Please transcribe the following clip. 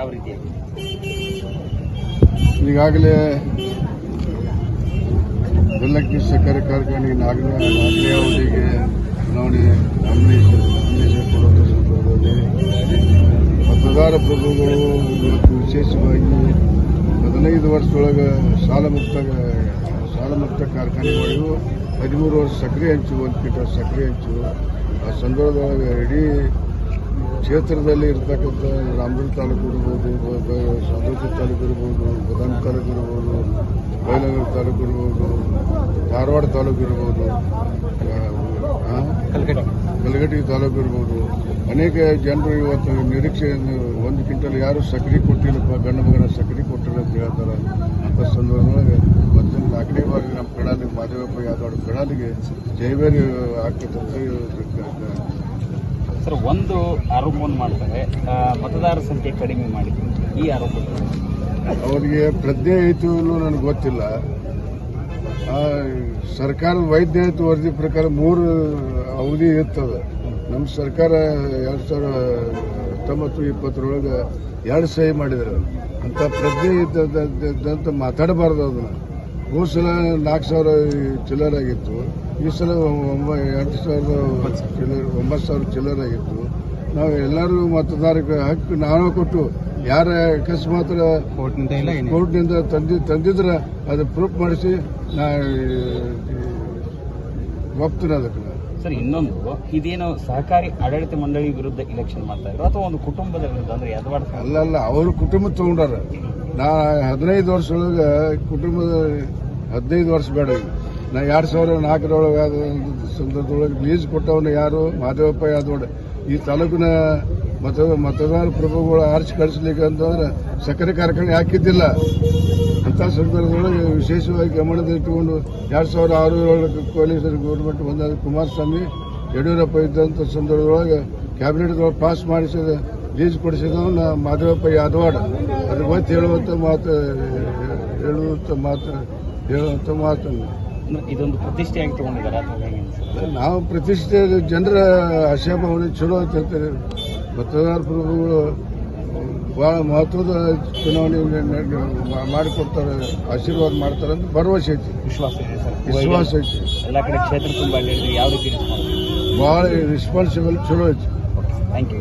ಯಾವ ರೀತಿ ಈಗಾಗಲೇ ಬೆಲ್ಲಕ್ಕಿ ಸಕ್ಕರೆ ಕಾರ್ಖಾನೆಗೆ ನಾಲ್ಕನೇ ಅವರಿಗೆ ಚುನಾವಣೆ ಮತದಾರ ಪ್ರಭುಗಳು ಇವತ್ತು ವಿಶೇಷವಾಗಿ ಹದಿನೈದು ವರ್ಷದೊಳಗೆ ಸಾಲ ಮುಕ್ತ ಸಾಲ ಮುಕ್ತ ಕಾರ್ಖಾನೆಗಳು ಹದಿಮೂರು ವರ್ಷ ಸಕ್ಕರೆ ಹಂಚು ಒಂದು ಕಿಟ ಸಕ್ಕರೆ ಹಂಚು ಆ ಸಂದರ್ಭದೊಳಗೆ ಇಡೀ ಕ್ಷೇತ್ರದಲ್ಲಿ ಇರ್ತಕ್ಕಂಥ ರಾಮದುರ್ಗ ತಾಲೂಕು ಇರ್ಬೋದು ಸವದತ್ತಿ ತಾಲೂಕು ಇರ್ಬೋದು ಬದಾಮಿ ತಾಲೂಕು ಇರ್ಬೋದು ಬೈಲಗರ್ ತಾಲೂಕು ಇರ್ಬೋದು ಧಾರವಾಡ ತಾಲೂಕು ಇರ್ಬೋದು ಕಲಗಟ್ಟಿ. ತಾಲೂಕು ಇರ್ಬೋದು. ಅನೇಕ ಜನರು ಇವತ್ತು ನಿರೀಕ್ಷೆಯನ್ನು ಒಂದು ಕ್ವಿಂಟಲ್ ಯಾರು ಸಕ್ರಿ ಕೊಟ್ಟಿಲ್ಲಪ್ಪ ಗಂಡು ಮಗನ ಸಕ್ರಿ ಕೊಟ್ಟಿಲ್ಲ ಅಂತ ಹೇಳ್ತಾರೆ. ಅಂತ ಸಂದರ್ಭದೊಳಗೆ ಮತ್ತೊಂದು ನಾಲ್ಕನೇ ಬಾರಿ ನಮ್ಮ ಕಡಾಲಿಗೆ ಮಾದೇವಪ್ಪ ಯಾದವ್ ಕಡಾಲಿಗೆ ಜೈವೇರಿ ಆಗ್ತಕ್ಕಂಥ ಸರ್ ಒಂದು ಆರೋಪವನ್ನು ಮಾಡ್ತಾರೆ. ಮತದಾರರ ಮತದಾರ ಸಂಖ್ಯೆ ಕಡಿಮೆ ಮಾಡಿದ್ರು ಈ ಆರೋಪ. ಅವರಿಗೆ ಪ್ರಜ್ಞೆ ಐತು ನನಗೆ ಗೊತ್ತಿಲ್ಲ. ಸರ್ಕಾರದ ವೈದ್ಯಕೀಯ ವರದಿ ಪ್ರಕಾರ ಮೂರು ಅವಧಿ ಇರ್ತದೆ. ನಮ್ಮ ಸರ್ಕಾರ ಎರಡು ಸಾವಿರ ಹತ್ತೊಂಬತ್ತು ಇಪ್ಪತ್ತರೊಳಗೆ ಎರಡು ಸಹಿ ಮಾಡಿದ್ರು. ಅಂತ ಪ್ರಜ್ಞೆ ಇದ್ದಂತ ಮಾತಾಡಬಾರ್ದು ಅದನ್ನ. ಹೋದ ಸಲ ನಾಲ್ಕು ಸಾವಿರ ಚಿಲ್ಲರ್ ಆಗಿತ್ತು. ಈ ಸಲ ಒಂಬ ಎರಡು ಸಾವಿರದ ಚಿಲ್ಲರ್ ಒಂಬತ್ತು ಸಾವಿರ ಚಿಲ್ಲರ್ ಆಗಿತ್ತು. ನಾವು ಎಲ್ಲರೂ ಮತದಾರಕ್ಕೆ ಹಕ್ಕು ನಾನು ಕೊಟ್ಟು ಯಾರ ಅಕಸ್ಮಾತ್ ಕೋರ್ಟ್ನಿಂದ ತಂದಿ ತಂದಿದ್ರೆ ಅದು ಪ್ರೂಫ್ ಮಾಡಿಸಿ ನಾ ಒಪ್ತೀನಿ ಅದಕ್ಕೆ. ಸರ್ ಇನ್ನೊಂದು. ಇದೇನು ಸಹಕಾರಿ ಆಡಳಿತ ಮಂಡಳಿ ವಿರುದ್ಧ ಇಲೆಕ್ಷನ್ ಮಾಡ್ತಾ ಇದ್ರು ಅಥವಾ ಒಂದು ಕುಟುಂಬದ ವಿರುದ್ಧ ಅಂದ್ರೆ ಅಲ್ಲ ಅಲ್ಲ ಅವರು ಕುಟುಂಬ ತಗೊಂಡಾರ. ನಾ ಹದಿನೈದು ವರ್ಷದೊಳಗೆ ಕುಟುಂಬದ ಹದಿನೈದು ವರ್ಷ ಬೇಡ. ನಾ ಎರಡು ಸಾವಿರ ನಾಲ್ಕರೊಳಗೆ ಸಂದರ್ಭದೊಳಗೆ ಲೀಸ್ ಕೊಟ್ಟವನು ಯಾರು? ಮಾದೇವಪ್ಪ ಯಾದವ್ ಈ ತಾಲೂಕಿನ ಮತ ಮತದಾರ ಪ್ರಭುಗಳು ಆರಿಸಿ ಕಳಿಸ್ಲಿಕ್ಕೆ ಅಂತಂದ್ರೆ ಸಕ್ಕರೆ ಕಾರ್ಖಾನೆ ಹಾಕಿದ್ದಿಲ್ಲ. ಅಂತ ಸಂದರ್ಭದೊಳಗೆ ವಿಶೇಷವಾಗಿ ಗಮನದಲ್ಲಿಟ್ಟುಕೊಂಡು ಎರಡು ಸಾವಿರ ಆರು ಏಳಕ್ಕೆ ಕೋಲೀಸರು ಗೌರ್ಮೆಂಟ್ ಬಂದಾಗ ಕುಮಾರಸ್ವಾಮಿ, ಯಡಿಯೂರಪ್ಪ ಇದ್ದಂಥ ಸಂದರ್ಭದೊಳಗೆ ಕ್ಯಾಬಿನೆಟ್ದೊಳಗೆ ಪಾಸ್ ಮಾಡಿಸಿದ ಲೀಸ್ ಕೊಡಿಸಿದವನ್ನ ಮಾಧವಪ್ಪ ಯಾದವಾಡ ಅದ್ರ ಮತ್ತೆ ಹೇಳುವಂಥ ಮಾತು ಹೇಳುವಂಥ ಮಾತು ಹೇಳುವಂಥ ಮಾತನ್ನು. ಇದೊಂದು ಪ್ರತಿಷ್ಠೆಯಾಗಿ ತಗೊಂಡಿದ್ದಾರೆ ನಾವು ಪ್ರತಿಷ್ಠೆ ಜನರ ಆಶಾಭಾವನೆ ಚಲೋ ಅಂತ ಹೇಳ್ತಾರೆ ಮತದಾರ ಪ್ರಭುಗಳು ಭಾಳ ಮಹತ್ವದ ಚುನಾವಣೆ ಮಾಡಿಕೊಡ್ತಾರೆ ಆಶೀರ್ವಾದ ಮಾಡ್ತಾರೆ ಅಂತ ಭರವಸೆ ಐತಿ. ವಿಶ್ವಾಸ ವಿಶ್ವಾಸ ಐತಿ. ಎಲ್ಲ ಕಡೆ ಕ್ಷೇತ್ರ ತುಂಬ ಯಾವ ರೀತಿ ಭಾಳ ಬಹಳ ರೆಸ್ಪಾನ್ಸಿಬಲ್ ಚಲೋ ಐತಿ. Thank you